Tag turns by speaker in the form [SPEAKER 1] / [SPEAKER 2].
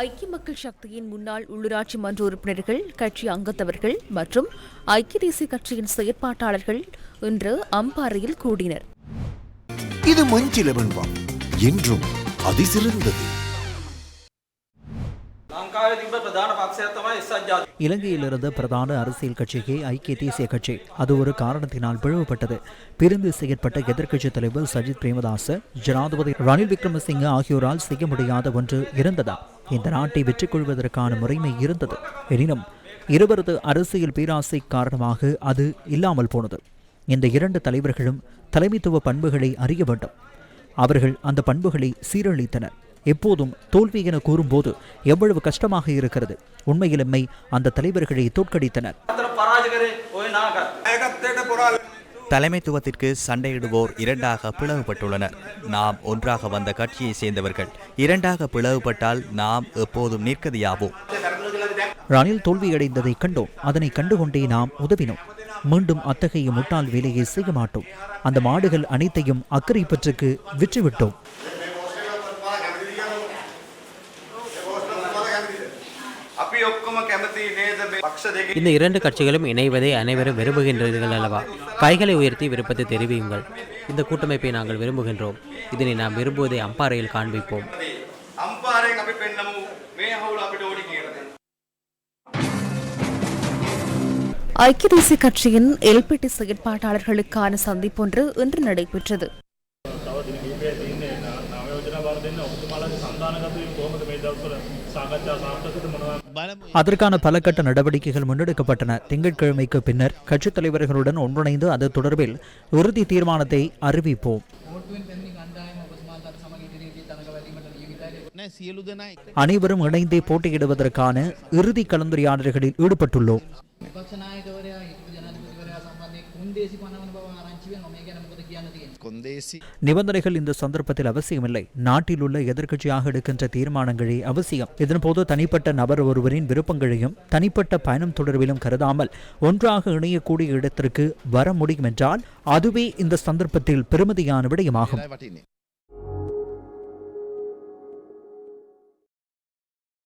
[SPEAKER 1] ஐக்கிய மக்கள் சக்தியின் முன்னாள் உள்ளூராட்சி மன்ற உறுப்பினர்கள் கட்சி அங்கத்தவர்கள் மற்றும் ஐக்கிய தேசிய கட்சியின் செயற்பாட்டாளர்கள் இன்று அம்பாறையில் கூடினர்.
[SPEAKER 2] இது மஞ்சிலவன்வாம் என்றும் அதிசிறந்தது.
[SPEAKER 3] இலங்கையில் இருந்த பிரதான அரசியல் கட்சியே ஐக்கிய தேசிய கட்சி. அது ஒரு காரணத்தினால் பிளவுபட்டது. பிரிந்து செயற்பட்ட எதிர்க்கட்சி தலைவர் சஜித் பிரேமதாச ஜனாதிபதி ரணில் விக்ரமசிங்க ஆகியோரால் செய்ய முடியாத ஒன்று இருந்ததா இந்த நாட்டை வெற்றி கொள்வதற்கான முறைமை இருந்தது. எனினும் இருவரது அரசியல் பேராசை காரணமாக அது இல்லாமல் போனது. இந்த இரண்டு தலைவர்களும் தலைமைத்துவ பண்புகளை அறிய வேண்டும். அவர்கள் அந்த பண்புகளை சீரழித்தனர். எப்போதும் தோல்வி என கூறும்போது எவ்வளவு கஷ்டமாக இருக்கிறது. உண்மையில் எம்மை அந்த தலைவர்களை தோற்கடித்தனர்.
[SPEAKER 4] தலைமைத்துவத்திற்கு சண்டையிடுவோர் இரண்டாக பிளவுபட்டுள்ளனர். நாம் ஒன்றாக வந்த கட்சியை சேர்ந்தவர்கள் இரண்டாக பிளவுபட்டால் நாம் எப்போதும் நிற்கதியாவோம்.
[SPEAKER 3] ரணில் தோல்வியடைந்ததை கண்டோம். அதனை கண்டுகொண்டே நாம் உதவினோம். மீண்டும் அத்தகைய முட்டாள் வேலையை செய்ய மாட்டோம். அந்த மாடுகள் அனைத்தையும் அக்கறை பற்றுக்கு விற்றுவிட்டோம்.
[SPEAKER 5] இந்த இரண்டு கட்சிகளும் இணைவதை அனைவரும் விரும்புகின்றீர்கள் அல்லவா? கைகளை உயர்த்தி விருப்பத்தை தெரிவியுங்கள். இந்த கூட்டமைப்பை நாங்கள் விரும்புகின்றோம். இதனை நாம் விரும்புவதை அம்பாறையில் காண்பிப்போம்.
[SPEAKER 1] ஐக்கிய தேசிய கட்சியின் எல்பிடி செயற்பாட்டாளர்களுக்கான சந்திப்பொன்று இன்று நடைபெற்றது.
[SPEAKER 3] அதற்கான பல கட்ட நடவடிக்கைகள் முன்னெடுக்கப்பட்டன. திங்கட்கிழமைக்கு பின்னர் கட்சித் தலைவர்களுடன் ஒன்றிணைந்து அது தொடர்பில் இறுதி தீர்மானத்தை அறிவிப்போம். அனைவரும் இணைந்தே போட்டியிடுவதற்கான இறுதி கலந்துரையாடல்களில் ஈடுபட்டுள்ளோம்.
[SPEAKER 6] කුන්දේසි පනවන බව ආරංචි වෙනවා. මේ ගැන මොකද කියන්න තියෙන්නේ?
[SPEAKER 3] நிபந்தனைகள் இந்த சந்தர்ப்பத்தில் அவசியமில்லை நாட்டில் உள்ள எதிர்க்கட்சியாக எடுக்கின்ற தீர்மானங்களே அவசியம் இதன்போது தனிப்பட்ட நபர் ஒருவரின் விருப்பங்களையும் தனிப்பட்ட பயணம் தொடர்பிலும் கருதாமல் ஒன்றாக இணையக்கூடிய இடத்திற்கு வர முடியும் என்றால் அதுவே இந்த சந்தர்ப்பத்தில் பெருமதியான விடயமாகும்